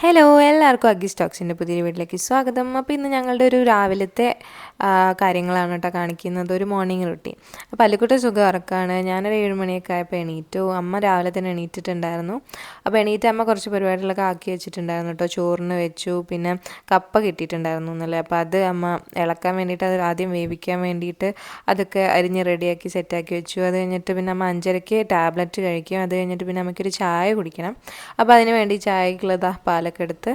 Hello എല്ലാവർക്കും അഗ്ഗി സ്റ്റോക്സിന്റെ പുതിയ വീട്ടിലേക്ക് സ്വാഗതം. അപ്പോൾ ഇന്ന് ഞങ്ങളുടെ ഒരു രാവിലത്തെ കാര്യങ്ങളാണ് കേട്ടോ കാണിക്കുന്നത്. ഒരു മോർണിംഗ് റൊട്ടീൻ അപ്പോൾ അല്ലിക്കുട്ട സുഖം ഉറക്കാണ്. ഞാനൊരു ഏഴ് മണിയൊക്കെ ആയപ്പോൾ എണീറ്റു. അമ്മ രാവിലെ തന്നെ എണീറ്റിട്ടുണ്ടായിരുന്നു. അപ്പോൾ എണീറ്റ് അമ്മ കുറച്ച് പരിപാടികളൊക്കെ ആക്കി വെച്ചിട്ടുണ്ടായിരുന്നു കേട്ടോ. ചോറിന് വെച്ചു. പിന്നെ കപ്പ കിട്ടിയിട്ടുണ്ടായിരുന്നു എന്നല്ലേ അപ്പോൾ അത് അമ്മ ഇളക്കാൻ വേണ്ടിയിട്ട് അത് ആദ്യം വേവിക്കാൻ വേണ്ടിയിട്ട് അതൊക്കെ അരിഞ്ഞ് റെഡിയാക്കി സെറ്റാക്കി വെച്ചു. അത് കഴിഞ്ഞിട്ട് പിന്നെ അമ്മ അഞ്ചരയ്ക്ക് ടാബ്ലറ്റ് കഴിക്കും. അത് കഴിഞ്ഞിട്ട് പിന്നെ അമ്മയ്ക്കൊരു ചായ കുടിക്കണം. അപ്പോൾ അതിന് വേണ്ടി ചായക്കുള്ളത് പാലൊക്കെ എടുത്ത്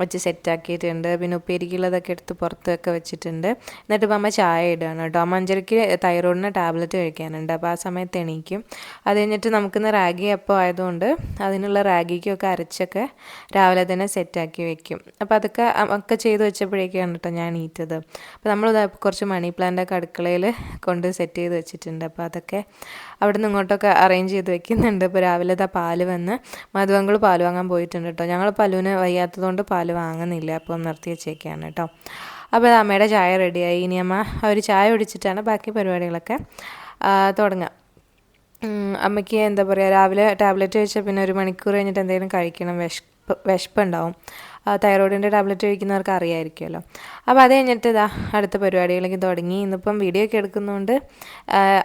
വെച്ച് സെറ്റാക്കിയിട്ടുണ്ട് പിന്നെ ഉപ്പേരിക്കുള്ളതൊക്കെ എടുത്ത് പുറത്തൊക്കെ വെച്ചിട്ടുണ്ട്. എന്നിട്ട് അമ്മ ചായ ഇടുകയാണ് കേട്ടോ. അമ്മ അഞ്ചരയ്ക്ക് തൈറോയിഡിന് ടാബ്ലറ്റ് കഴിക്കാനുണ്ട്. അപ്പോൾ ആ സമയത്ത് എണീക്കും. അത് കഴിഞ്ഞിട്ട് നമുക്കിന്ന് റാഗി അപ്പം ആയതുകൊണ്ട് അതിനുള്ള റാഗിക്കൊക്കെ അരച്ചൊക്കെ രാവിലെ തന്നെ സെറ്റാക്കി വെക്കും. അപ്പോൾ അതൊക്കെ ഒക്കെ ചെയ്ത് വെച്ചപ്പോഴേക്കാണ് കേട്ടോ ഞാൻ ഈറ്റത് അപ്പോൾ നമ്മൾ കുറച്ച് മണി പ്ലാന്റൊക്കെ അടുക്കളയിൽ കൊണ്ട് സെറ്റ് ചെയ്ത് വെച്ചിട്ടുണ്ട്. അപ്പോൾ അതൊക്കെ അവിടെ നിന്ന് ഇങ്ങോട്ടൊക്കെ അറേഞ്ച് ചെയ്ത് വെക്കുന്നുണ്ട്. ഇപ്പോൾ രാവിലെ ഇതാ പാൽ വന്ന് മധുവങ്കൾ പാൽ വാങ്ങാൻ പോയിട്ടുണ്ട് കേട്ടോ ഞങ്ങൾ പലുവിന് വയ്യാത്തതുകൊണ്ട് പാൽ വാങ്ങുന്നില്ല. അപ്പോൾ നിർത്തി വെച്ചേക്കാണ് കേട്ടോ അപ്പോൾ ഇത് അമ്മയുടെ ചായ റെഡിയായി. ഇനി അമ്മ അവർ ചായ കുടിച്ചിട്ടാണ് ബാക്കി പരിപാടികളൊക്കെ തുടങ്ങുക അമ്മയ്ക്ക് എന്താ പറയുക രാവിലെ ടാബ്ലറ്റ് കഴിച്ചാൽ പിന്നെ ഒരു മണിക്കൂർ കഴിഞ്ഞിട്ട് എന്തെങ്കിലും കഴിക്കണം. വിശപ്പ് വിശപ്പുണ്ടാവും. തൈറോയിഡിന്റെ ടാബ്ലറ്റ് കഴിക്കുന്നവർക്ക് അറിയാമായിരിക്കുമല്ലോ അപ്പോൾ അത് കഴിഞ്ഞിട്ട് ഇതാ അടുത്ത പരിപാടികളൊക്കെ തുടങ്ങി. ഇന്നിപ്പം വീഡിയോ ഒക്കെ എടുക്കുന്നതുകൊണ്ട്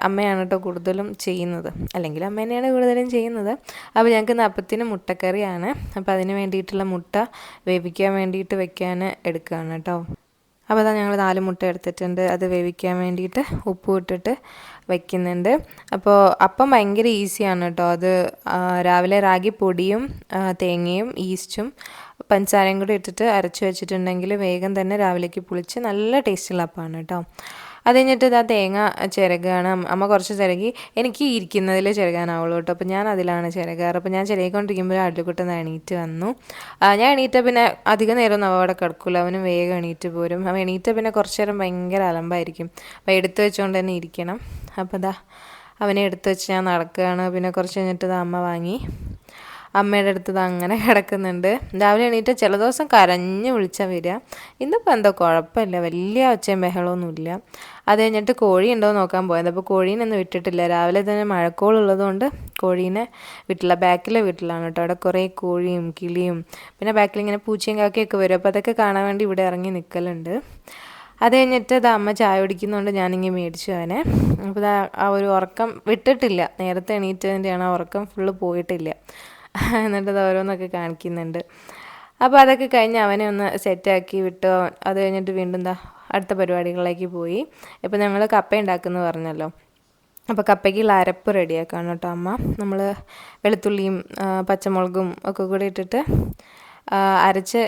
അമ്മയാണ് കേട്ടോ കൂടുതലും ചെയ്യുന്നത്. അല്ലെങ്കിൽ അമ്മ തന്നെയാണ് കൂടുതലും ചെയ്യുന്നത്. അപ്പോൾ ഞങ്ങൾക്ക് നപ്പത്തിന് മുട്ടക്കറിയാണ്. അപ്പോൾ അതിന് വേണ്ടിയിട്ടുള്ള മുട്ട വേവിക്കാൻ വേണ്ടിയിട്ട് വെക്കാൻ എടുക്കുകയാണ് കേട്ടോ. അപ്പോൾ അതാ ഞങ്ങൾ നാല് മുട്ട എടുത്തിട്ടുണ്ട്. അത് വേവിക്കാൻ വേണ്ടിയിട്ട് ഉപ്പ് ഇട്ടിട്ട് വയ്ക്കുന്നുണ്ട് അപ്പോൾ അപ്പം ഭയങ്കര ഈസിയാണ് കേട്ടോ. അത് രാവിലെ റാഗി പൊടിയും തേങ്ങയും ഈസ്റ്റും പഞ്ചസാരയും കൂടി ഇട്ടിട്ട് അരച്ച് വെച്ചിട്ടുണ്ടെങ്കിൽ വേഗം തന്നെ രാവിലേക്ക് പുളിച്ച് നല്ല ടേസ്റ്റുള്ള അപ്പമാണ് കേട്ടോ. അത് കഴിഞ്ഞിട്ട് ഇതാ തേങ്ങ ചിരകാണ്. അമ്മ- കുറച്ച് ചിരകി എനിക്ക് ഇരിക്കുന്നതിൽ ചിരകാനാവുള്ളൂ കേട്ടോ. അപ്പോൾ ഞാൻ അതിലാണ് ചിരകാറ്. അപ്പോൾ ഞാൻ ചിരകിക്കൊണ്ടിരിക്കുമ്പോൾ അടിക്കുട്ടെന്ന് എണീറ്റ് വന്നു. ഞാൻ എണീറ്റ പിന്നെ അധികം നേരമൊന്നും അവ അവിടെ കിടക്കില്ല അവനും വേഗം എണീറ്റ് പോരും. അവൻ എണീറ്റ പിന്നെ കുറച്ച് നേരം ഭയങ്കര അലമ്പായിരിക്കും. അപ്പോൾ എടുത്തു വെച്ചുകൊണ്ട് തന്നെ ഇരിക്കണം. അപ്പോൾ ഇതാ അവനെ എടുത്തു വെച്ച് ഞാൻ നടക്കുകയാണ്. പിന്നെ കുറച്ച് കഴിഞ്ഞിട്ട് അമ്മ വാങ്ങി. അമ്മയുടെ അടുത്ത് അങ്ങനെ കിടക്കുന്നുണ്ട്. രാവിലെ എണീറ്റ് ചില ദിവസം കരഞ്ഞ് വിളിച്ചാൽ വരിക. ഇന്നിപ്പോൾ എന്തോ കുഴപ്പമില്ല. വലിയ ഒച്ചയും ബഹളമൊന്നുമില്ല അത് കഴിഞ്ഞിട്ട് കോഴി ഉണ്ടോ നോക്കാൻ പോയത്. അപ്പോൾ കോഴീനൊന്നും വിട്ടിട്ടില്ല. രാവിലെ തന്നെ മഴക്കോളുള്ളതുകൊണ്ട് കോഴീനെ വിട്ടില്ല ബാക്കിലെ വീട്ടിലാണ് കേട്ടോ. അവിടെ കുറേ കോഴിയും കിളിയും പിന്നെ ബാക്കിൽ ഇങ്ങനെ പൂച്ചയും കാക്കയൊക്കെ വരും. അപ്പോൾ അതൊക്കെ കാണാൻ വേണ്ടി ഇവിടെ ഇറങ്ങി നിൽക്കലുണ്ട് അത് കഴിഞ്ഞിട്ട് ഇത് അമ്മ ചായ കുടിക്കുന്നതുകൊണ്ട് ഞാനിങ്ങനെ മേടിച്ചു അവനെ. അപ്പോൾ ആ ഒരു ഉറക്കം വിട്ടിട്ടില്ല. നേരത്തെ എണീറ്റതിന്റെയാണ് ആ ഉറക്കം ഫുള്ള് പോയിട്ടില്ല. എന്നിട്ട് അത് ഓരോന്നൊക്കെ കാണിക്കുന്നുണ്ട്. അപ്പോൾ അതൊക്കെ കഴിഞ്ഞ് അവനെ ഒന്ന് സെറ്റാക്കി വിട്ടു? അത് കഴിഞ്ഞിട്ട് വീണ്ടും എന്താ അടുത്ത പരിപാടികളിലേക്ക് പോയി. ഇപ്പോൾ ഞങ്ങൾ കപ്പ ഉണ്ടാക്കുമെന്ന് പറഞ്ഞല്ലോ. അപ്പോൾ കപ്പയ്ക്കുള്ള അരപ്പ് റെഡിയാക്കാണ് കേട്ടോ അമ്മ. നമ്മൾ വെളുത്തുള്ളിയും പച്ചമുളകും ഒക്കെ കൂടി ഇട്ടിട്ട് അരച്ച്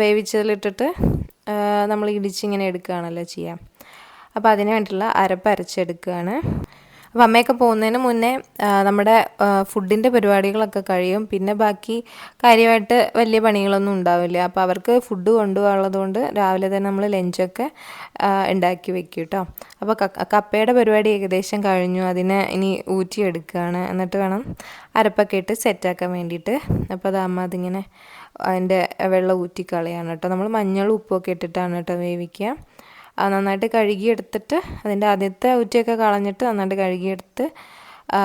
വേവിച്ചതിലിട്ടിട്ട് നമ്മൾ ഇടിച്ചിങ്ങനെ എടുക്കുകയാണല്ലോ ചെയ്യാം. അപ്പോൾ അതിന് വേണ്ടിയിട്ടുള്ള അരപ്പ് അരച്ചെടുക്കുകയാണ്. അപ്പോൾ അമ്മയൊക്കെ പോകുന്നതിന് മുന്നേ നമ്മുടെ ഫുഡിന്റെ പരിപാടികളൊക്കെ കഴിയും. പിന്നെ ബാക്കി കാര്യമായിട്ട് വലിയ പണികളൊന്നും ഉണ്ടാവില്ല. അപ്പോൾ അവർക്ക് ഫുഡ് കൊണ്ടുപോകാനുള്ളതുകൊണ്ട് രാവിലെ തന്നെ നമ്മൾ ലഞ്ചൊക്കെ ഉണ്ടാക്കി വെക്കും കേട്ടോ. അപ്പോൾ കപ്പയുടെ പരിപാടി ഏകദേശം കഴിഞ്ഞു. അതിനെ ഇനി ഊറ്റിയെടുക്കുകയാണ്. എന്നിട്ട് വേണം അരപ്പൊക്കെ ഇട്ട് സെറ്റാക്കാൻ വേണ്ടിയിട്ട്. അപ്പോൾ അത് അമ്മ അതിങ്ങനെ അതിന്റെ വെള്ളം ഊറ്റിക്കളയാണ് കേട്ടോ. നമ്മൾ മഞ്ഞളും ഉപ്പൊക്കെ ഇട്ടിട്ടാണ് കേട്ടോ വേവിക്കുക. നന്നായിട്ട് കഴുകിയെടുത്തിട്ട് അതിന്റെ ആദ്യത്തെ ഊറ്റിയൊക്കെ കളഞ്ഞിട്ട് നന്നായിട്ട് കഴുകിയെടുത്ത്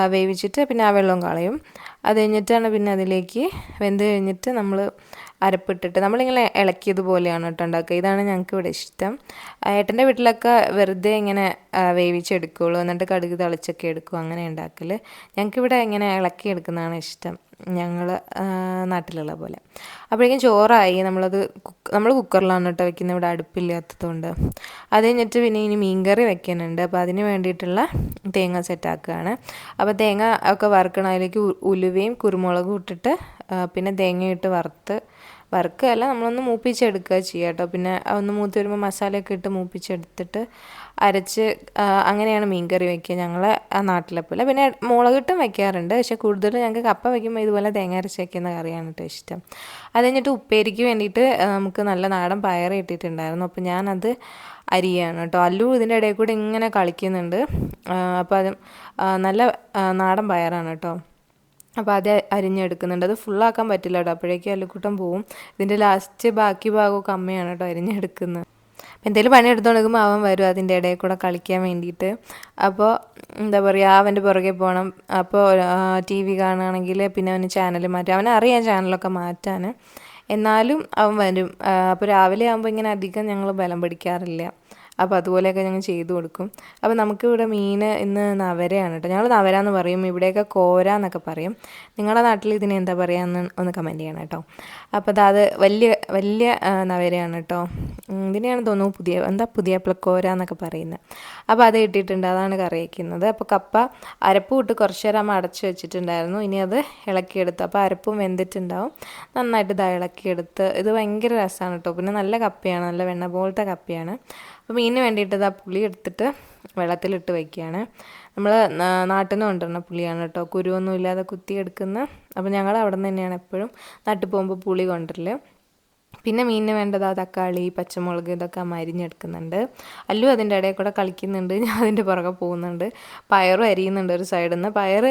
വേവിച്ചിട്ട് പിന്നെ ആ വെള്ളവും കളയും. അത് കഴിഞ്ഞിട്ടാണ് പിന്നെ അതിലേക്ക് വെന്ത് കഴിഞ്ഞിട്ട് നമ്മൾ അരപ്പിട്ടിട്ട് നമ്മളിങ്ങനെ ഇളക്കിയതുപോലെയാണ് കേട്ടോ ഉണ്ടാക്കുക. ഇതാണ് ഞങ്ങൾക്ക് ഇവിടെ ഇഷ്ടം. ഏട്ടന്റെ വീട്ടിലൊക്കെ വെറുതെ ഇങ്ങനെ വേവിച്ചെടുക്കുള്ളൂ എന്നിട്ട് കടുക് തളിച്ചൊക്കെ എടുക്കും. അങ്ങനെ ഉണ്ടാക്കൽ ഞങ്ങൾക്കിവിടെ ഇങ്ങനെ ഇളക്കി എടുക്കുന്നതാണ് ഇഷ്ടം. ഞങ്ങൾ നാട്ടിലുള്ള പോലെ. അപ്പോഴേക്കും ചോറായി. നമ്മളത് കുക്ക് നമ്മൾ കുക്കറിലാണ് കേട്ടോ വെക്കുന്നത്. ഇവിടെ അടുപ്പില്ലാത്തതുകൊണ്ട്. അത് കഴിഞ്ഞിട്ട് പിന്നെ ഇനി മീൻകറി വെക്കാനുണ്ട് അപ്പോൾ അതിന് വേണ്ടിയിട്ടുള്ള തേങ്ങ സെറ്റാക്കുകയാണ്. അപ്പോൾ തേങ്ങ ഒക്കെ വറുക്കണം അതിലേക്ക് ഉലുവയും കുരുമുളകും ഇട്ടിട്ട് പിന്നെ തേങ്ങയിട്ട് വറുത്ത് വറുക്കുകയല്ല നമ്മളൊന്ന് മൂപ്പിച്ചെടുക്കുക ചെയ്യുക കേട്ടോ പിന്നെ ഒന്ന് മൂത്ത് വരുമ്പോൾ മസാലയൊക്കെ ഇട്ട് മൂപ്പിച്ചെടുത്തിട്ട് അരച്ച് അങ്ങനെയാണ് മീൻകറി വയ്ക്കുക ഞങ്ങളെ നാട്ടിലെ പോലെ പിന്നെ മുളകിട്ടും വയ്ക്കാറുണ്ട് പക്ഷെ കൂടുതലും ഞങ്ങൾക്ക് കപ്പ വയ്ക്കുമ്പോൾ ഇതുപോലെ തേങ്ങ അരച്ച് വയ്ക്കുന്ന കറിയാണ് കേട്ടോ ഇഷ്ടം. അത് കഴിഞ്ഞിട്ട് ഉപ്പേരിക്ക് വേണ്ടിയിട്ട് നമുക്ക് നല്ല നാടൻ പയർ കിട്ടിയിട്ടുണ്ടായിരുന്നു അപ്പോൾ ഞാനത് അരിയാണ് കേട്ടോ അല്ലു ഇതിന്റെ ഇടയിൽ കൂടി ഇങ്ങനെ കളിക്കുന്നുണ്ട്. അപ്പോൾ അത് നല്ല നാടൻ പയറാണ് കേട്ടോ അപ്പോൾ അത് അരിഞ്ഞെടുക്കുന്നുണ്ട്. അത് ഫുള്ളാക്കാൻ പറ്റില്ല കേട്ടോ. അപ്പോഴേക്കും അല്ലുക്കൂട്ടം പോവും. ഇതിന്റെ ലാസ്റ്റ് ബാക്കി ഭാഗമൊക്കെ അമ്മയാണ് കേട്ടോ അരിഞ്ഞെടുക്കുന്നത്. അപ്പം എന്തെങ്കിലും പണി എടുത്തുകൊടുക്കുമ്പോൾ അവൻ വരും അതിന്റെ ഇടയിൽ കൂടെ കളിക്കാൻ വേണ്ടിയിട്ട്. അപ്പോൾ എന്താ പറയുക അവന്റെ പുറകെ പോകണം. അപ്പോൾ ടി വി കാണുകയാണെങ്കിൽ പിന്നെ അവന് ചാനൽ മാറ്റും. അറിയാം ചാനലൊക്കെ മാറ്റാൻ. എന്നാലും അവൻ വരും. അപ്പോൾ രാവിലെ ആകുമ്പോൾ ഇങ്ങനെ അധികം ഞങ്ങൾ ബലം പിടിക്കാറില്ല. അപ്പോൾ അതുപോലെയൊക്കെ ഞങ്ങൾ ചെയ്തു കൊടുക്കും. അപ്പോൾ നമുക്കിവിടെ മീൻ ഇന്ന് നവരയാണ് കേട്ടോ. ഞങ്ങൾ നവര എന്ന് പറയും ഇവിടെയൊക്കെ കോര എന്നൊക്കെ പറയും. നിങ്ങളുടെ നാട്ടിൽ ഇതിനെ എന്താ പറയുക എന്ന് ഒന്ന് കമന്റ് ചെയ്യണം കേട്ടോ. അപ്പോൾ അത് വലിയ വലിയ നവരയാണ് കേട്ടോ. ഇതിനെയാണ് തോന്നുന്നു പുതിയ എന്താ പുതിയ പ്ലക്കോര എന്നൊക്കെ പറയുന്നത്. അപ്പോൾ അത് ഇട്ടിട്ടുണ്ട് അതാണ് കറി വയ്ക്കുന്നത് അപ്പോൾ കപ്പ അരപ്പ് ഇട്ട് കുറച്ച് നേരം അമ്മ അടച്ച് വെച്ചിട്ടുണ്ടായിരുന്നു. ഇനി അത് ഇളക്കിയെടുത്തു. അപ്പോൾ അരപ്പും വെന്തിട്ടുണ്ടാവും. നന്നായിട്ട് ഇത് ഇളക്കിയെടുത്ത്. ഇത് ഭയങ്കര രസമാണ് കേട്ടോ. പിന്നെ നല്ല കപ്പയാണ് നല്ല വെണ്ണ പോലത്തെ കപ്പയാണ്. അപ്പോൾ മീനിന് വേണ്ടിയിട്ട് ആ പുളി എടുത്തിട്ട് വെള്ളത്തിലിട്ട് വയ്ക്കുകയാണ് നമ്മൾ നാട്ടിൽ നിന്ന് കൊണ്ടുവരുന്ന പുളിയാണ് കേട്ടോ. കുരുവൊന്നും ഇല്ലാതെ കുത്തിയെടുക്കുന്ന അപ്പോൾ ഞങ്ങൾ അവിടെ നിന്ന് തന്നെയാണ് എപ്പോഴും നാട്ടിൽ പോകുമ്പോൾ പുളി കൊണ്ടുവരൽ പിന്നെ മീനിന് വേണ്ടത് ആ തക്കാളി പച്ചമുളക് ഇതൊക്കെ അരിഞ്ഞെടുക്കുന്നുണ്ട്. അല്ലു അതിന്റെ ഇടയിൽ കൂടെ കളിക്കുന്നുണ്ട്. ഞാൻ അതിന്റെ പുറകെ പോകുന്നുണ്ട്. പയറും അരിയുന്നുണ്ട് ഒരു സൈഡിൽ നിന്ന് പയർ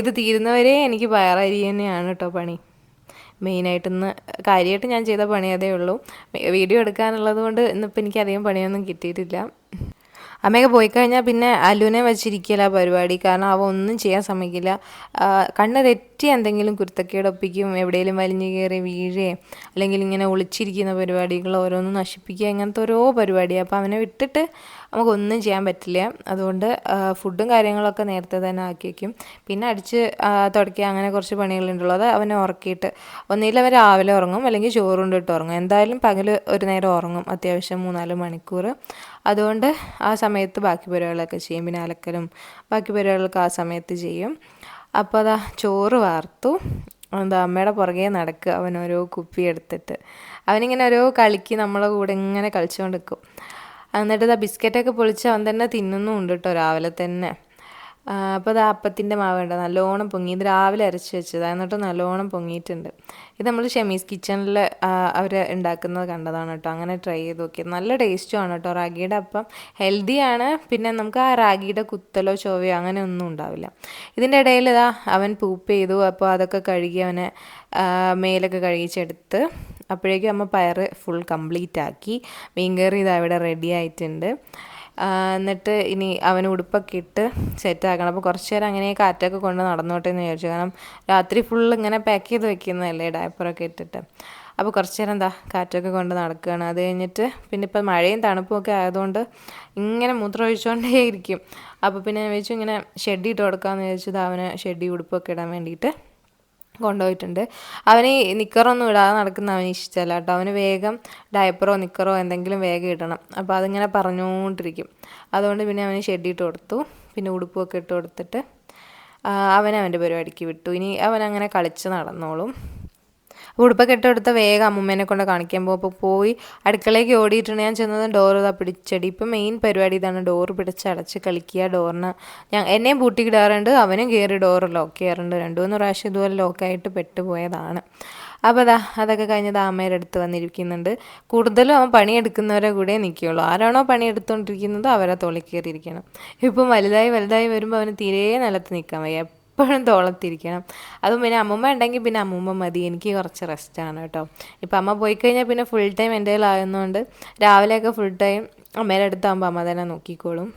ഇത് തീരുന്നവരെ എനിക്ക് പയർ അരി തന്നെയാണ് കേട്ടോ പണി. മെയിനായിട്ട് ഇന്ന് കാര്യമായിട്ട് ഞാൻ ചെയ്ത പണി അതേ ഉള്ളൂ. വീഡിയോ എടുക്കാനുള്ളത് കൊണ്ട് ഇന്നിപ്പോൾ എനിക്ക് അധികം പണിയൊന്നും കിട്ടിയിട്ടില്ല. അമ്മയൊക്കെ പോയി കഴിഞ്ഞാൽ പിന്നെ അലുവിനെ വെച്ചിരിക്കില്ല പരിപാടി. കാരണം അവ ഒന്നും ചെയ്യാൻ സമ്മതിക്കില്ല. കണ്ണ് തെറ്റി എന്തെങ്കിലും കുരുത്തക്കേട് ഒപ്പിക്കും എവിടെയെങ്കിലും വലിഞ്ഞു കയറി വീഴേ അല്ലെങ്കിൽ ഇങ്ങനെ ഒളിച്ചിരിക്കുന്ന പരിപാടികൾ ഓരോന്നും നശിപ്പിക്കുക അങ്ങനത്തെ ഓരോ പരിപാടിയാണ് അപ്പോൾ അവനെ വിട്ടിട്ട് നമുക്കൊന്നും ചെയ്യാൻ പറ്റില്ല. അതുകൊണ്ട് ഫുഡും കാര്യങ്ങളൊക്കെ നേരത്തെ തന്നെ ആക്കി വയ്ക്കും പിന്നെ അടിച്ച് തുടക്കുക അങ്ങനെ കുറച്ച് പണികളുണ്ടല്ലോ. അത് അവനെ ഉറക്കിയിട്ട് ഒന്നിൽ അവൻ രാവിലെ ഉറങ്ങും അല്ലെങ്കിൽ ചോറുണ്ടിട്ട് ഉറങ്ങും. എന്തായാലും പകൽ ഒരു നേരം ഉറങ്ങും അത്യാവശ്യം മൂന്നാൽ മണിക്കൂർ അതുകൊണ്ട് ആ സമയത്ത് ബാക്കി പരിപാടികളൊക്കെ ചെയ്യും. പിന്നെ അലക്കലും ബാക്കി പരിപാടികളൊക്കെ ആ സമയത്ത് ചെയ്യും. അപ്പോൾ അതാ ചോറ് വാർത്തു. എന്താ അമ്മയുടെ പുറകെ നടക്കുക. അവൻ ഓരോ കുപ്പി എടുത്തിട്ട്. അവനിങ്ങനെ ഓരോ കളിക്ക് നമ്മളെ കൂടെ ഇങ്ങനെ കളിച്ചുകൊണ്ട് നിൽക്കും എന്നിട്ട് ഇതാ ബിസ്ക്കറ്റൊക്കെ പൊളിച്ച് അവൻ തന്നെ തിന്നുന്നുണ്ട് കേട്ടോ രാവിലെ തന്നെ. അപ്പോൾ അത് അപ്പത്തിന്റെ മാവുണ്ട് നല്ലോണം പൊങ്ങി. ഇത് രാവിലെ അരച്ച് വെച്ചത്. എന്നിട്ട് നല്ലോണം പൊങ്ങിയിട്ടുണ്ട്. ഇത് നമ്മൾ ഷെമീസ് കിച്ചണിൽ അവർ ഉണ്ടാക്കുന്നത് കണ്ടതാണ് കേട്ടോ. അങ്ങനെ ട്രൈ ചെയ്ത് നോക്കിയത് നല്ല ടേസ്റ്റുമാണ് കേട്ടോ. റാഗിയുടെ അപ്പം ഹെൽത്തിയാണ് പിന്നെ നമുക്ക് ആ റാഗിയുടെ കുത്തലോ ചോവയോ അങ്ങനെ ഒന്നും ഉണ്ടാവില്ല. ഇതിന്റെ ഇടയിൽ ഇതാ അവൻ പൂപ്പ് ചെയ്തു. അപ്പോൾ അതൊക്കെ കഴുകി അവനെ മേലൊക്കെ കഴുകിച്ചെടുത്ത് അപ്പോഴേക്കും അമ്മ പയർ ഫുൾ കംപ്ലീറ്റ് ആക്കി. മീൻകറി ഇത് ഇവിടെ റെഡി ആയിട്ടുണ്ട്. എന്നിട്ട് ഇനി അവന് ഉടുപ്പൊക്കെ ഇട്ട് സെറ്റ് ആക്കണം. അപ്പോൾ കുറച്ച് നേരം അങ്ങനെ കാറ്റൊക്കെ കൊണ്ട് നടന്നോട്ടെ എന്ന് വിചാരിച്ചു. കാരണം രാത്രി ഫുൾ ഇങ്ങനെ പാക്ക് ചെയ്ത് വെക്കുന്നതല്ലേ ഡയപ്പറൊക്കെ ഇട്ടിട്ട്. അപ്പോൾ കുറച്ച് നേരം എന്താ കാറ്റൊക്കെ കൊണ്ട് നടക്കുകയാണ്. അത് കഴിഞ്ഞിട്ട് പിന്നെ ഇപ്പോൾ മഴയും തണുപ്പും ഒക്കെ ആയതുകൊണ്ട് ഇങ്ങനെ മൂത്രം ഒഴിച്ചുകൊണ്ടേയിരിക്കും അപ്പോൾ പിന്നെ ഞാൻ വെച്ചു ഇങ്ങനെ ഷെഡ് ഇട്ട് കൊടുക്കാമെന്ന് ചോദിച്ചത് അവന് ഷെഡി ഉടുപ്പൊക്കെ ഇടാൻ വേണ്ടിയിട്ട് കൊണ്ടുപോയിട്ടുണ്ട്. അവന് നിക്കറൊന്നും ഇടാതെ നടക്കുന്ന അവന് ഇഷ്ടമല്ല കേട്ടോ. അവന് വേഗം ഡയപ്പറോ നിക്കറോ എന്തെങ്കിലും വേഗം ഇടണം. അപ്പോൾ അതിങ്ങനെ പറഞ്ഞുകൊണ്ടിരിക്കും. അതുകൊണ്ട് പിന്നെ അവന് ഷെഡിട്ട് കൊടുത്തു. പിന്നെ ഉടുപ്പൊക്കെ ഇട്ട് കൊടുത്തിട്ട് അവൻ അവന്റെ പരിപാടിക്ക് വിട്ടു. ഇനി അവൻ അങ്ങനെ കളിച്ച് നടന്നോളും. ഉടുപ്പൊക്കെ ഇട്ടെടുത്ത വേഗം അമ്മൂമ്മേനെ കൊണ്ട് കാണിക്കാൻ പോകും. അപ്പോൾ പോയി അടുക്കളയ്ക്ക് ഓടിയിട്ടുണ്ട്. ഞാൻ ചെന്നത് ഡോർ ഇതാ പിടിച്ചടി. ഇപ്പം മെയിൻ പരിപാടി ഇതാണ്. ഡോർ പിടിച്ച് അടച്ച് കളിക്കുക. ഡോറിന് ഞാൻ എന്നെയും പൂട്ടിക്കിടാറുണ്ട്. അവനും കയറി ഡോർ ലോക്ക് ചെയ്യാറുണ്ട്. രണ്ടു മൂന്ന് പ്രാവശ്യം ഇതുപോലെ ലോക്കായിട്ട് പെട്ടുപോയതാണ്. അപ്പോൾ അതാ അതൊക്കെ കഴിഞ്ഞത് അമ്മയുടെ അടുത്ത് വന്നിരിക്കുന്നുണ്ട്. കൂടുതലും അവൻ പണിയെടുക്കുന്നവരെ കൂടെ നിൽക്കുകയുള്ളൂ ആരാണോ പണിയെടുത്തുകൊണ്ടിരിക്കുന്നത് അവരെ തോളി ഇപ്പം വലുതായി വലുതായി വരുമ്പോൾ അവന് തീരെ നിലത്ത് നിൽക്കാൻ വയ്യ. എപ്പോഴും തോളത്തിരിക്കണം. അതും പിന്നെ അമ്മമ്മ ഉണ്ടെങ്കിൽ പിന്നെ അമ്മൂമ്മ മതി. എനിക്ക് കുറച്ച് റെസ്റ്റാണ് കേട്ടോ. ഇപ്പം അമ്മ പോയി കഴിഞ്ഞാൽ പിന്നെ ഫുൾ ടൈം എന്റെ കയ്യിലാകുന്നതുകൊണ്ട് രാവിലെയൊക്കെ ഫുൾ ടൈം അമ്മയുടെ അടുത്താകുമ്പോൾ അമ്മ തന്നെ നോക്കിക്കോളും.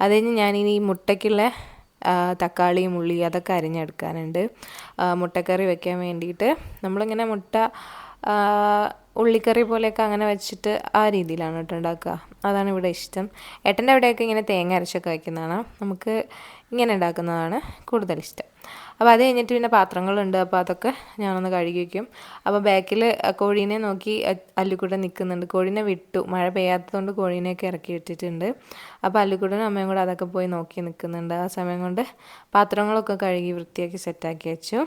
അത് കഴിഞ്ഞ് ഞാനിനി ഈ മുട്ടയ്ക്കുള്ള തക്കാളി ഉള്ളി അതൊക്കെ അരിഞ്ഞെടുക്കാനുണ്ട്. മുട്ടക്കറി വെക്കാൻ വേണ്ടിയിട്ട്. നമ്മളിങ്ങനെ മുട്ട ഉള്ളിക്കറി പോലെയൊക്കെ അങ്ങനെ വെച്ചിട്ട് ആ രീതിയിലാണ് കേട്ടോ ഉണ്ടാക്കുക. അതാണ് ഇവിടെ ഇഷ്ടം. ഏട്ടന്റെ അവിടെയൊക്കെ ഇങ്ങനെ തേങ്ങ അരച്ചൊക്കെ വയ്ക്കുന്നതാണ് നമുക്ക് ഇങ്ങനെ ഉണ്ടാക്കുന്നതാണ് കൂടുതൽ ഇഷ്ടം. അപ്പോൾ അത് കഴിഞ്ഞിട്ട് പിന്നെ പാത്രങ്ങളുണ്ട്. അപ്പോൾ അതൊക്കെ ഞാനൊന്ന് കഴുകി വയ്ക്കും. അപ്പോൾ ബാക്കിൽ കോഴീനെ നോക്കി അല്ലുക്കൂടെ നിൽക്കുന്നുണ്ട്. കോഴീനെ വിട്ടു. മഴ പെയ്യാത്തതുകൊണ്ട് കോഴീനെയൊക്കെ ഇറക്കി വിട്ടിട്ടുണ്ട്. അപ്പോൾ അല്ലുക്കൂടനും അമ്മയും കൂടെ അതൊക്കെ പോയി നോക്കി നിൽക്കുന്നുണ്ട്. ആ സമയം കൊണ്ട് പാത്രങ്ങളൊക്കെ കഴുകി വൃത്തിയാക്കി സെറ്റാക്കി വെച്ചു.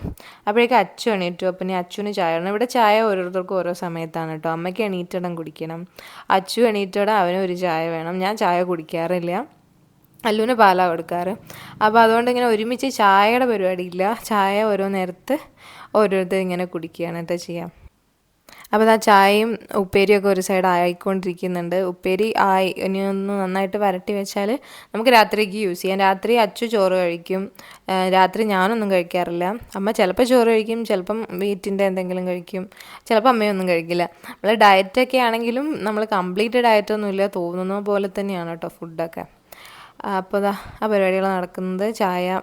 അപ്പോഴേക്കും അച്ചു എണീറ്റു. അപ്പം ഇനി അച്ചുവിന് ചായ ഇവിടെ ചായ ഓരോരുത്തർക്കും ഓരോ സമയത്താണ് കേട്ടോ. അമ്മയ്ക്ക് എണീറ്റിടം കുടിക്കണം. അച്ചു എണീറ്റിടം അവനും ഒരു ചായ വേണം. ഞാൻ ചായ കുടിക്കാറില്ല. അല്ലുവിന് പാലാണ് കൊടുക്കാറ്. അപ്പോൾ അതുകൊണ്ട് ഇങ്ങനെ ഒരുമിച്ച് ചായയുടെ പരിപാടിയില്ല ചായ ഓരോ നേരത്ത് ഓരോരുത്തർ ഇങ്ങനെ കുടിക്കുകയാണ് കേട്ടോ ചെയ്യാം. അപ്പോൾ ആ ചായയും ഉപ്പേരിയൊക്കെ ഒരു സൈഡ് ആയിക്കൊണ്ടിരിക്കുന്നുണ്ട്. ഉപ്പേരി ആയി ഇനി ഒന്ന് നന്നായിട്ട് വരട്ടി വെച്ചാൽ നമുക്ക് രാത്രിക്ക് യൂസ് ചെയ്യാം. രാത്രി അച്ചു ചോറ് കഴിക്കും. രാത്രി ഞാനൊന്നും കഴിക്കാറില്ല. അമ്മ ചിലപ്പോൾ ചോറ് കഴിക്കും ചിലപ്പം വീറ്റിന്റെ എന്തെങ്കിലും കഴിക്കും. ചിലപ്പോൾ അമ്മയൊന്നും കഴിക്കില്ല. നമ്മൾ ഡയറ്റൊക്കെ ആണെങ്കിലും നമ്മൾ കംപ്ലീറ്റ് ഡയറ്റൊന്നുമില്ല തോന്നുന്ന പോലെ തന്നെയാണ് കേട്ടോ ഫുഡൊക്കെ അപ്പോൾ ആ പരിപാടികൾ നടക്കുന്നത്. ചായ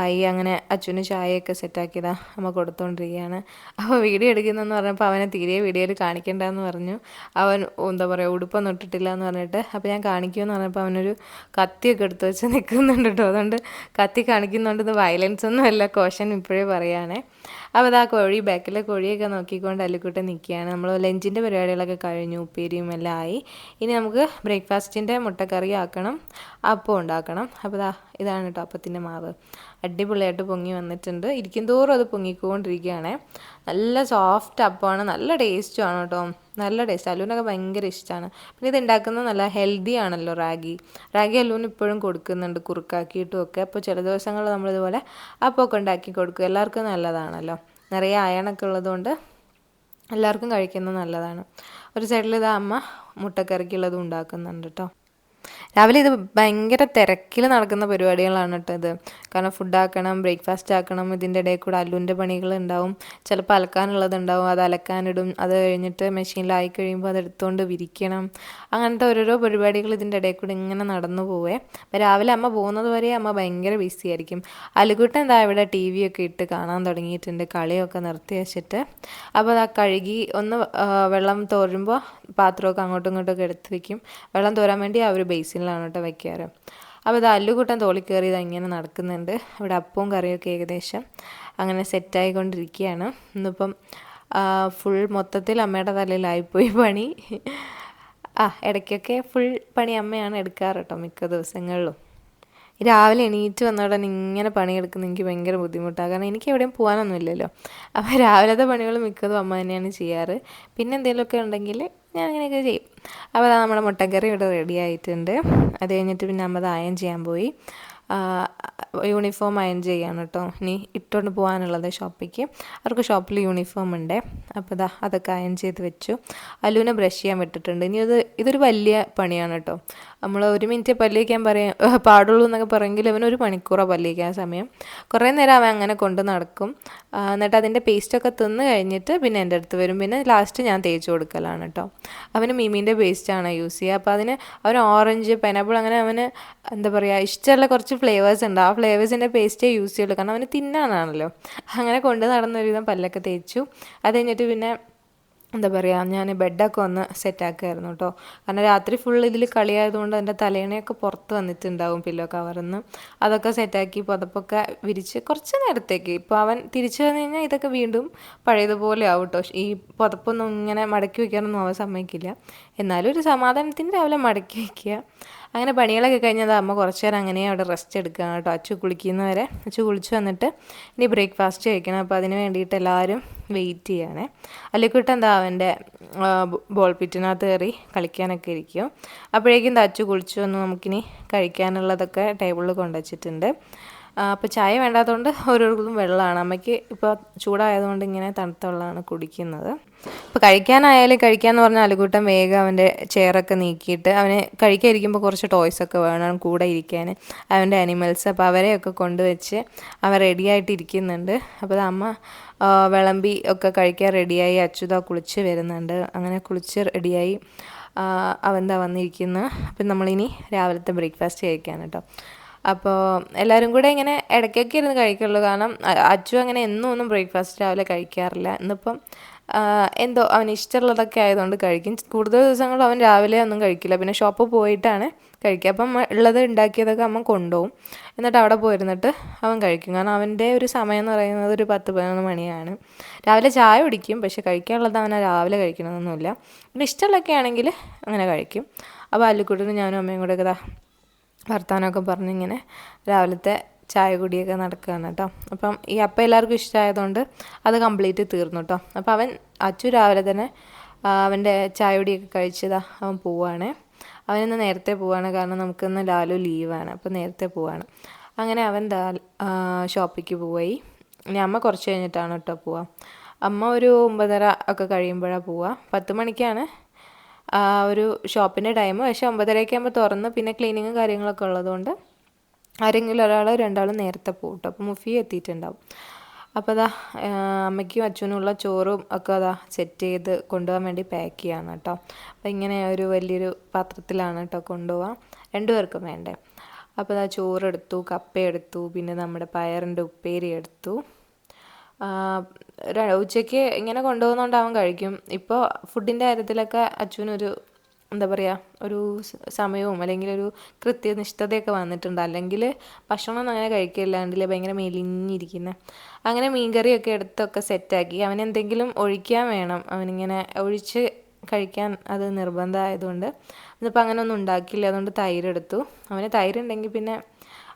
ആയി അങ്ങനെ അച്ഛന് ചായയൊക്കെ സെറ്റാക്കിയതാ അമ്മ കൊടുത്തോണ്ടിരിക്കുകയാണ് അപ്പോൾ വീഡിയോ എടുക്കുന്നതെന്ന് പറഞ്ഞപ്പോൾ അവനെ തീരെ വീഡിയോയിൽ കാണിക്കണ്ടെന്ന് പറഞ്ഞു. അവൻ എന്താ പറയുക ഉടുപ്പൊന്നും ഇട്ടിട്ടില്ല എന്ന് പറഞ്ഞിട്ട് അപ്പോൾ ഞാൻ കാണിക്കുമെന്ന് പറഞ്ഞപ്പോൾ അവനൊരു കത്തിയൊക്കെ എടുത്തു വെച്ച് നിൽക്കുന്നുണ്ട് കേട്ടോ. അതുകൊണ്ട് കത്തി കാണിക്കുന്നുണ്ട് ഇത് വയലൻസ് ഒന്നും അല്ല കോഷൻ ഇപ്പോഴേ പറയുകയാണേ അപ്പോൾ അതാ കോഴി ബാക്കിലെ കോഴിയൊക്കെ നോക്കിക്കൊണ്ട് അല്ലിക്കൂട്ടെ നിൽക്കുകയാണ് നമ്മൾ ലഞ്ചിന്റെ പരിപാടികളൊക്കെ കഴിഞ്ഞു ഉപ്പേരിയും എല്ലാം ആയി. ഇനി നമുക്ക് ബ്രേക്ക്ഫാസ്റ്റിന്റെ മുട്ടക്കറി ആക്കണം അപ്പം ഉണ്ടാക്കണം. അപ്പോൾ ഇതാണ് കേട്ടോ അപ്പത്തിന്റെ മാവ്. അടിപൊളിയായിട്ട് പൊങ്ങി വന്നിട്ടുണ്ട്. ഇരിക്കും തോറും അത് പൊങ്ങിക്കൊണ്ടിരിക്കുകയാണ്. നല്ല സോഫ്റ്റ് അപ്പമാണ്. നല്ല ടേസ്റ്റും ആണ് കേട്ടോ നല്ല ടേസ്റ്റ് അലൂനൊക്കെ ഭയങ്കര ഇഷ്ടമാണ് പിന്നെ ഇത് ഉണ്ടാക്കുന്നത് നല്ല ഹെൽത്തി ആണല്ലോ റാഗി. റാഗി അല്ലൂന് ഇപ്പോഴും കൊടുക്കുന്നുണ്ട് കുറുക്കാക്കിയിട്ടും ഒക്കെ. അപ്പോൾ ചില ദിവസങ്ങൾ നമ്മളിതുപോലെ അപ്പമൊക്കെ ഉണ്ടാക്കി കൊടുക്കും. എല്ലാവർക്കും നല്ലതാണല്ലോ. നിറയെ അയണൊക്കെ ഉള്ളതുകൊണ്ട് എല്ലാവർക്കും കഴിക്കുന്നത് നല്ലതാണ്. ഒരു സൈഡിൽ ഇത് അമ്മ മുട്ടക്കറിക്കുള്ളതും ഉണ്ടാക്കുന്നുണ്ട് കേട്ടോ രാവിലെ ഇത് ഭയങ്കര തിരക്കിൽ നടക്കുന്ന പരിപാടികളാണ് കേട്ടോ ഇത്. കാരണം ഫുഡ് ആക്കണം ബ്രേക്ക്ഫാസ്റ്റ് ആക്കണം ഇതിന്റെ ഇടയിൽ കൂടെ അല്ലുവിന്റെ പണികൾ ഉണ്ടാവും. ചിലപ്പോൾ അലക്കാനുള്ളതുണ്ടാവും അത് അലക്കാനിടും അത് കഴിഞ്ഞിട്ട് മെഷീനിലായി കഴിയുമ്പോൾ അത് എടുത്തുകൊണ്ട് വിരിക്കണം. അങ്ങനത്തെ ഓരോരോ പരിപാടികൾ ഇതിന്റെ ഇടയിൽ കൂടെ ഇങ്ങനെ നടന്നു പോവേ. അപ്പോൾ രാവിലെ അമ്മ പോകുന്നത് വരെ അമ്മ ഭയങ്കര ബിസി ആയിരിക്കും. അലുകുട്ടൻ എന്താ ഇവിടെ ടി വി ഒക്കെ ഇട്ട് കാണാൻ തുടങ്ങിയിട്ടുണ്ട് കളിയൊക്കെ നിർത്തി വെച്ചിട്ട്. അപ്പോൾ ആ കഴുകി ഒന്ന് വെള്ളം തോരുമ്പോൾ പാത്രമൊക്കെ അങ്ങോട്ടും ഇങ്ങോട്ടൊക്കെ എടുത്ത് വെക്കും. വെള്ളം തോരാൻ വേണ്ടി ആ ഒരു ബേസിനിലാണ് കേട്ടോ വയ്ക്കാറ്. അപ്പോൾ ഇത് അല്ലുകൂട്ടം തോളി കയറി ഇത് ഇങ്ങനെ നടക്കുന്നുണ്ട്. ഇവിടെ അപ്പവും കറിയൊക്കെ ഏകദേശം അങ്ങനെ സെറ്റായിക്കൊണ്ടിരിക്കുകയാണ് ഇന്നിപ്പം ഫുൾ മൊത്തത്തിൽ അമ്മയുടെ തലയിലായിപ്പോയി പണി. ആ ഇടയ്ക്കൊക്കെ ഫുൾ പണി അമ്മയാണ് എടുക്കാറ് കേട്ടോ മിക്ക ദിവസങ്ങളിലും. രാവിലെ എണീറ്റ് വന്ന ഉടനെ ഇങ്ങനെ പണിയെടുക്കുന്ന എനിക്ക് ഭയങ്കര ബുദ്ധിമുട്ടാണ് കാരണം എനിക്ക് എവിടെയും പോകാനൊന്നുമില്ലല്ലോ അപ്പോൾ രാവിലത്തെ പണികൾ മിക്കതും അമ്മ തന്നെയാണ് ചെയ്യാറ്. പിന്നെ എന്തെങ്കിലുമൊക്കെ ഉണ്ടെങ്കിൽ ഞാൻ അങ്ങനെയൊക്കെ ചെയ്യും. അപ്പോൾ നമ്മുടെ മുട്ടക്കറി ഇവിടെ റെഡി ആയിട്ടുണ്ട്. അത് കഴിഞ്ഞിട്ട് പിന്നെ അമ്മ ദായം ചെയ്യാൻ പോയി. യൂണിഫോം അയൺ ചെയ്യാണ് കേട്ടോ ഇനി ഇട്ടുകൊണ്ട് പോകാനുള്ളത് ഷോപ്പിക്ക് അവർക്ക് ഷോപ്പിൽ യൂണിഫോം ഉണ്ട് അപ്പോൾ ഇതാ അതൊക്കെ അയൺ ചെയ്ത് വെച്ചു. അലുവിനെ ബ്രഷ് ചെയ്യാൻ വിട്ടിട്ടുണ്ട്. ഇനി അത് ഇതൊരു വലിയ പണിയാണ് കേട്ടോ നമ്മൾ ഒരു മിനിറ്റ് പല്ലിക്കാൻ പറയാൻ പാടുള്ളൂ എന്നൊക്കെ പറയുമെങ്കിൽ അവൻ ഒരു മണിക്കൂറാണ് പല്ലിക്കാൻ സമയം. കുറേ നേരം അവൻ അങ്ങനെ കൊണ്ട് നടക്കും. എന്നിട്ട് അതിന്റെ പേസ്റ്റൊക്കെ തിന്ന് കഴിഞ്ഞിട്ട് പിന്നെ എന്റെ അടുത്ത് വരും. പിന്നെ ലാസ്റ്റ് ഞാൻ തേച്ച് കൊടുക്കലാണ് കേട്ടോ അവന് മീമീന്റെ പേസ്റ്റാണ് യൂസ് ചെയ്യുക. അപ്പോൾ അതിന് അവന് ഓറഞ്ച് പൈനാപ്പിൾ അങ്ങനെ അവന് എന്താ പറയുക ഇഷ്ടമുള്ള കുറച്ച് ഫ്ലേവേഴ്സ് ഉണ്ട്. ആ ഫ്ലേവേഴ്സിന്റെ പേസ്റ്റേ യൂസ് ചെയ്യുള്ളൂ. കാരണം അവന് തിന്നാനാണല്ലോ. അങ്ങനെ കൊണ്ട് നടന്നൊരുവിധം പല്ലൊക്കെ തേച്ചു. അത് കഴിഞ്ഞിട്ട് പിന്നെ എന്താ പറയുക ഞാൻ ബെഡൊക്കെ ഒന്ന് സെറ്റാക്കുമായിരുന്നു കേട്ടോ കാരണം രാത്രി ഫുൾ ഇതിൽ കളിയായതുകൊണ്ട് എന്റെ തലേണയൊക്കെ പുറത്ത് വന്നിട്ടുണ്ടാവും പില്ലോ കവറിന്ന് അതൊക്കെ സെറ്റാക്കി പുതപ്പൊക്കെ വിരിച്ച് കുറച്ച് നേരത്തേക്ക്. ഇപ്പോൾ അവൻ തിരിച്ചു വന്നു കഴിഞ്ഞാൽ ഇതൊക്കെ വീണ്ടും പഴയതുപോലെ ആവും കേട്ടോ ഈ പുതപ്പൊന്നും ഇങ്ങനെ മടക്കി വയ്ക്കാനൊന്നും അവൻ സമ്മതിക്കില്ല. എന്നാലും ഒരു സമാധാനത്തിന്റെ രാവിലെ മടക്കി വയ്ക്കുക അങ്ങനെ പണികളൊക്കെ കഴിഞ്ഞത് അമ്മ കുറച്ച് നേരം അങ്ങനെ അവിടെ റെസ്റ്റ് എടുക്കുക കേട്ടോ. അച്ചു കുളിക്കുന്നവരെ അച്ചു കുളിച്ച് വന്നിട്ട് ഇനി ബ്രേക്ക്ഫാസ്റ്റ് കഴിക്കണം. അപ്പോൾ അതിന് വേണ്ടിയിട്ട് എല്ലാവരും വെയിറ്റ് ചെയ്യണേ. അല്ലിക്കുട്ട എന്താ അവന്റെ ബോൾ പിറ്റിനകത്ത് കയറി കളിക്കാനൊക്കെ ഇരിക്കും. അപ്പോഴേക്കും അച്ചു കുളിച്ചു വന്ന് നമുക്കിനി കഴിക്കാനുള്ളതൊക്കെ ടേബിളിൽ കൊണ്ടുവച്ചിട്ടുണ്ട്. അപ്പോൾ ചായ വേണ്ടാത്തതുകൊണ്ട് ഓരോരുത്തരും വെള്ളമാണ്. അമ്മയ്ക്ക് ഇപ്പോൾ ചൂടായതുകൊണ്ട് ഇങ്ങനെ തണുത്ത വെള്ളമാണ് കുടിക്കുന്നത്. അപ്പോൾ കഴിക്കാനായാലും കഴിക്കാന്ന് പറഞ്ഞാൽ അലുകൂട്ടം വേഗം അവന്റെ ചെയറൊക്കെ നീക്കിയിട്ട് അവനെ കഴിക്കാതിരിക്കുമ്പോൾ കുറച്ച് ടോയ്സൊക്കെ വേണം കൂടെ ഇരിക്കാൻ അവന്റെ അനിമൽസ് അപ്പോൾ അവരെയൊക്കെ കൊണ്ടുവച്ച് അവൻ റെഡിയായിട്ട് ഇരിക്കുന്നുണ്ട്. അപ്പോൾ അമ്മ വിളമ്പി ഒക്കെ കഴിക്കാൻ റെഡിയായി അച്യുത കുളിച്ച് വരുന്നുണ്ട്. അങ്ങനെ കുളിച്ച് റെഡിയായി അവന്താ വന്നിരിക്കുന്നത് അപ്പം നമ്മളിനി രാവിലത്തെ ബ്രേക്ക്ഫാസ്റ്റ് കഴിക്കാൻ കേട്ടോ അപ്പോൾ എല്ലാവരും കൂടെ ഇങ്ങനെ ഇടയ്ക്കൊക്കെ ഇരുന്ന് കഴിക്കുള്ളൂ. കാരണം അച്ചു അങ്ങനെ എന്നും ഒന്നും ബ്രേക്ക്ഫാസ്റ്റ് രാവിലെ കഴിക്കാറില്ല. ഇന്നിപ്പം എന്തോ അവന് ഇഷ്ടമുള്ളതൊക്കെ ആയതുകൊണ്ട് കഴിക്കും. കൂടുതൽ ദിവസങ്ങൾ അവൻ രാവിലെ ഒന്നും കഴിക്കില്ല. പിന്നെ ഷോപ്പ് പോയിട്ടാണ് കഴിക്കുക. അപ്പം ഉള്ളത് ഉണ്ടാക്കിയതൊക്കെ അമ്മ കൊണ്ടുപോകും. എന്നിട്ട് അവിടെ പോയിരുന്നിട്ട് അവൻ കഴിക്കും. കാരണം അവന്റെ ഒരു സമയം എന്ന് പറയുന്നത് ഒരു പത്ത് പതിനൊന്ന് മണിയാണ്. രാവിലെ ചായ കുടിക്കും. പക്ഷെ കഴിക്കാനുള്ളത് അവനെ രാവിലെ കഴിക്കണമെന്നൊന്നുമില്ല പിന്നെ ഇഷ്ടമുള്ളതൊക്കെ ആണെങ്കിൽ അങ്ങനെ കഴിക്കും. അപ്പോൾ അല്ലിക്കുട്ടിനും ഞാനും അമ്മയും കൂടെ ഒക്കെ വർത്താനമൊക്കെ പറഞ്ഞിങ്ങനെ രാവിലത്തെ ചായ കുടിയൊക്കെ നടക്കുകയാണ് കേട്ടോ. അപ്പം ഈ അപ്പം എല്ലാവർക്കും ഇഷ്ടമായതുകൊണ്ട് അത് കംപ്ലീറ്റ് തീർന്നു കേട്ടോ. അപ്പം അവൻ അച്ചു രാവിലെ തന്നെ അവന്റെ ചായ കുടിയൊക്കെ കഴിച്ചതാ അവൻ പോവാണ്. അവനിന്ന് നേരത്തെ പോവാണ് കാരണം നമുക്കിന്ന് ലാലു ലീവാണ് അപ്പം നേരത്തെ പോവാണ്. അങ്ങനെ അവൻ ദാ ഷോപ്പിലേക്ക് പോയി ഇനി അമ്മ കുറച്ച് കഴിഞ്ഞിട്ടാണ് കേട്ടോ പോവുക അമ്മ ഒരു ഒമ്പതര ഒക്കെ കഴിയുമ്പോഴാണ് പോവുക പത്ത് മണിക്കാണ് ഒരു ഷോപ്പിന്റെ ടൈം. പക്ഷേ ഒമ്പതരയൊക്കെ ആകുമ്പോൾ തുറന്ന് പിന്നെ ക്ലീനിങ്ങും കാര്യങ്ങളൊക്കെ ഉള്ളതുകൊണ്ട് ആരെങ്കിലും ഒരാൾ രണ്ടാളും നേരത്തെ പോകും കേട്ടോ. അപ്പോൾ മുഫി എത്തിയിട്ടുണ്ടാവും. അപ്പോൾ അതാ അമ്മയ്ക്കും അച്ഛനുള്ള ചോറും ഒക്കെ അതാ സെറ്റ് ചെയ്ത് കൊണ്ടുപോകാൻ വേണ്ടി പാക്ക് ചെയ്യാണ് കേട്ടോ. അപ്പോൾ ഇങ്ങനെ ഒരു വലിയൊരു പാത്രത്തിലാണ് കേട്ടോ കൊണ്ടുപോകാൻ രണ്ടുപേർക്കും വേണ്ടേ. അപ്പോൾ ആ ചോറെടുത്തു കപ്പ എടുത്തു പിന്നെ നമ്മുടെ പയറിന്റെ ഉപ്പേരി എടുത്തു. ഉച്ചയ്ക്ക് ഇങ്ങനെ കൊണ്ടുപോകുന്നതുകൊണ്ട് അവൻ കഴിക്കും. ഇപ്പോൾ ഫുഡിന്റെ കാര്യത്തിലൊക്കെ അച്ഛനൊരു എന്താ പറയുക ഒരു സമയവും അല്ലെങ്കിൽ ഒരു കൃത്യനിഷ്ഠതയൊക്കെ വന്നിട്ടുണ്ട്. അല്ലെങ്കിൽ ഭക്ഷണം അങ്ങനെ കഴിക്കില്ലാണ്ടില്ല ഭയങ്കര മെലിഞ്ഞിരിക്കുന്നത് അങ്ങനെ മീൻകറിയൊക്കെ എടുത്തൊക്കെ സെറ്റാക്കി. അവനെന്തെങ്കിലും ഒഴിക്കാൻ വേണം. അവനിങ്ങനെ ഒഴിച്ച് കഴിക്കാൻ അത് നിർബന്ധമായതുകൊണ്ട് ഇന്നിപ്പോൾ അങ്ങനെ ഒന്നും ഉണ്ടാക്കിയില്ല. അതുകൊണ്ട് തൈര് എടുത്തു അവന് തൈര് ഉണ്ടെങ്കിൽ പിന്നെ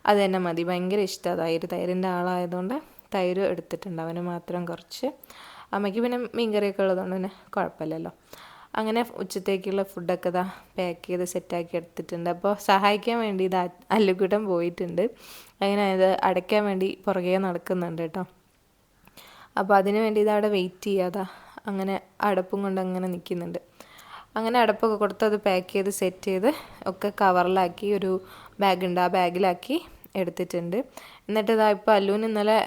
അത് തന്നെ മതി. ഭയങ്കര ഇഷ്ടമാണ് തൈര്. തൈരിന്റെ ആളായതുകൊണ്ട് തൈര് എടുത്തിട്ടുണ്ട്. അവന് മാത്രം കുറച്ച്. അമ്മയ്ക്ക് പിന്നെ മീൻകറിയൊക്കെ ഉള്ളതുകൊണ്ട് പിന്നെ കുഴപ്പമില്ലല്ലോ. അങ്ങനെ ഉച്ചത്തേക്കുള്ള ഫുഡൊക്കെ ഇതാ പാക്ക് ചെയ്ത് സെറ്റാക്കി എടുത്തിട്ടുണ്ട്. അപ്പോൾ സഹായിക്കാൻ വേണ്ടി ഇത് അല്ലുകൂട്ടം പോയിട്ടുണ്ട്. അങ്ങനെ ഇത് അടയ്ക്കാൻ വേണ്ടി പുറകെ നടക്കുന്നുണ്ട് കേട്ടോ. അപ്പോൾ അതിന് വേണ്ടി ഇത് അവിടെ വെയിറ്റ് ചെയ്യാതാ അങ്ങനെ അടപ്പും കൊണ്ട് അങ്ങനെ നിൽക്കുന്നുണ്ട്. അങ്ങനെ അടപ്പൊക്കെ കൊടുത്ത് അത് പാക്ക് ചെയ്ത് സെറ്റ് ചെയ്ത് ഒക്കെ കവറിലാക്കി ഒരു ബാഗുണ്ട് ആ ബാഗിലാക്കി എടുത്തിട്ടുണ്ട്. എന്നിട്ട് ഇതാ ഇപ്പോൾ അല്ലുവിന് ഇന്നലെ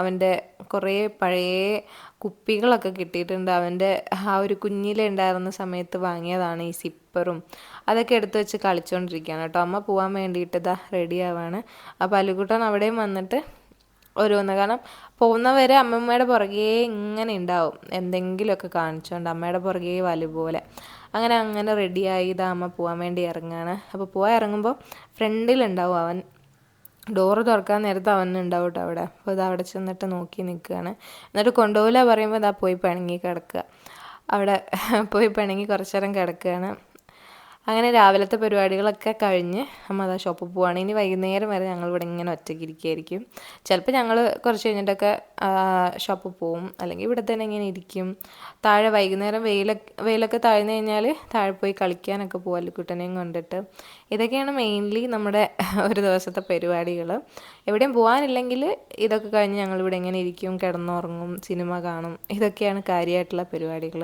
അവന്റെ കുറേ പഴയ കുപ്പികളൊക്കെ കിട്ടിയിട്ടുണ്ട്. അവന്റെ ആ ഒരു കുഞ്ഞിലെ ഉണ്ടായിരുന്ന സമയത്ത് വാങ്ങിയതാണ് ഈ സിപ്പറും. അതൊക്കെ എടുത്തു വെച്ച് കളിച്ചുകൊണ്ടിരിക്കുകയാണ് കേട്ടോ. അമ്മ പോകാൻ വേണ്ടിയിട്ട് ഇതാ റെഡി ആവാണ്. അപ്പോൾ അല്ലുക്കുട്ടൻ അവിടെയും വന്നിട്ട് ഓരോന്ന്. കാരണം പോകുന്നവരെ അമ്മമ്മയുടെ പുറകെ ഇങ്ങനെ ഉണ്ടാവും. എന്തെങ്കിലുമൊക്കെ കാണിച്ചുകൊണ്ട് അമ്മയുടെ പുറകെ വലു പോലെ. അങ്ങനെ അങ്ങനെ റെഡിയായി ഇതാ അമ്മ പോകാൻ വേണ്ടി ഇറങ്ങുകയാണ് അപ്പോൾ പോകാൻ ഇറങ്ങുമ്പോൾ ഫ്രണ്ടിലുണ്ടാവും അവൻ. ഡോറ് തുറക്കാൻ നേരത്ത് അവൻ ഉണ്ടാവും കേട്ടോ അവിടെ. അപ്പോൾ ഇത് അവിടെ ചെന്നിട്ട് നോക്കി നിൽക്കുകയാണ് എന്നിട്ട് കൊണ്ടുപോകില്ല പറയുമ്പോൾ ഇതാ പോയി പിണങ്ങി കിടക്കുക. അവിടെ പോയി പിണങ്ങി കുറച്ചു നേരം കിടക്കുകയാണ്. അങ്ങനെ രാവിലത്തെ പരിപാടികളൊക്കെ കഴിഞ്ഞ് അമ്മ അതാ ഷോപ്പിൽ പോവാണ്. ഇനി വൈകുന്നേരം വരെ ഞങ്ങൾ ഇവിടെ ഇങ്ങനെ ഒറ്റയ്ക്ക് ഇരിക്കുകയായിരിക്കും ചിലപ്പോൾ ഞങ്ങൾ കുറച്ച് കഴിഞ്ഞിട്ടൊക്കെ ഷോപ്പിൽ പോവും. അല്ലെങ്കിൽ ഇവിടെ തന്നെ ഇങ്ങനെ ഇരിക്കും. താഴെ വൈകുന്നേരം വെയിലൊക്കെ വെയിലൊക്കെ താഴ്ന്നു കഴിഞ്ഞാൽ താഴെ പോയി കളിക്കാനൊക്കെ പോകും അല്ലിക്കുട്ടനെയും കൊണ്ടിട്ട്. ഇതൊക്കെയാണ് മെയിൻലി നമ്മുടെ ഒരു ദിവസത്തെ പരിപാടികൾ. എവിടെയും പോകാനില്ലെങ്കിൽ ഇതൊക്കെ കഴിഞ്ഞ് ഞങ്ങൾ ഇവിടെ ഇങ്ങനെ ഇരിക്കും കിടന്നുറങ്ങും സിനിമ കാണും. ഇതൊക്കെയാണ് കാര്യമായിട്ടുള്ള പരിപാടികൾ.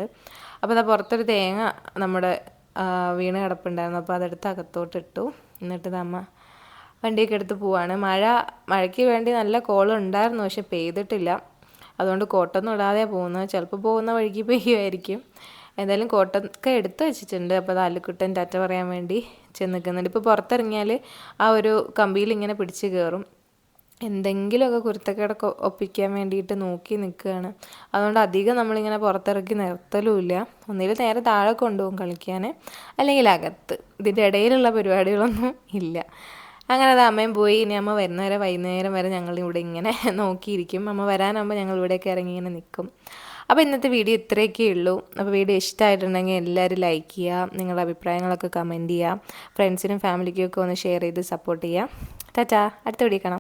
അപ്പോൾ അതാ പുറത്തൊരു തേങ്ങ നമ്മുടെ വീണ് കിടപ്പുണ്ടായിരുന്നു. അപ്പോൾ അതെടുത്ത് അകത്തോട്ട് ഇട്ടു. എന്നിട്ട് നമ്മ വണ്ടിയൊക്കെ എടുത്ത് പോവാണ്. മഴ മഴയ്ക്ക് വേണ്ടി നല്ല കോൾ ഉണ്ടായിരുന്നു പക്ഷെ പെയ്തിട്ടില്ല. അതുകൊണ്ട് കോട്ടൊന്നും ഇടാതെ പോകുന്നത്. ചിലപ്പോൾ പോകുന്ന വഴിക്ക് പെയ്യുമായിരിക്കും. എന്തായാലും കോട്ടൊക്കെ എടുത്ത് വെച്ചിട്ടുണ്ട്. അപ്പോൾ അത് അല്ലുക്കുട്ടൻ ടാറ്റ പറയാൻ വേണ്ടി ചെന്ന് നിൽക്കുന്നുണ്ട്. ഇപ്പോൾ പുറത്തിറങ്ങിയാൽ ആ ഒരു കമ്പിയിൽ ഇങ്ങനെ പിടിച്ച് കയറും. എന്തെങ്കിലുമൊക്കെ കുരുത്തക്കേടൊക്കെ ഒപ്പിക്കാൻ വേണ്ടിയിട്ട് നോക്കി നിൽക്കുകയാണ്. അതുകൊണ്ട് അധികം നമ്മളിങ്ങനെ പുറത്തിറക്കി നിർത്തലുമില്ല. ഒന്നുകിൽ നേരെ താഴെ കൊണ്ടുപോകും കളിക്കാൻ അല്ലെങ്കിൽ അകത്ത്. ഇതിന്റെ ഇടയിലുള്ള പരിപാടികളൊന്നും ഇല്ല. അങ്ങനെ അത് അമ്മയും പോയി. ഇനി അമ്മ വരുന്നവരെ വൈകുന്നേരം വരെ ഞങ്ങൾ ഇവിടെ ഇങ്ങനെ നോക്കിയിരിക്കും. അമ്മ വരാനാകുമ്പോൾ ഞങ്ങൾ ഇവിടെയൊക്കെ ഇറങ്ങി ഇങ്ങനെ നിൽക്കും. അപ്പോൾ ഇന്നത്തെ വീഡിയോ ഇത്രയൊക്കെ ഉള്ളൂ. അപ്പോൾ വീഡിയോ ഇഷ്ടമായിട്ടുണ്ടെങ്കിൽ എല്ലാവരും ലൈക്ക് ചെയ്യുക. നിങ്ങളുടെ അഭിപ്രായങ്ങളൊക്കെ കമന്റ് ചെയ്യുക. ഫ്രണ്ട്സിനും ഫാമിലിക്കും ഒക്കെ ഒന്ന് ഷെയർ ചെയ്ത് സപ്പോർട്ട് ചെയ്യുക. ടാറ്റാ അടുത്ത വീഡിയോ കാണാം.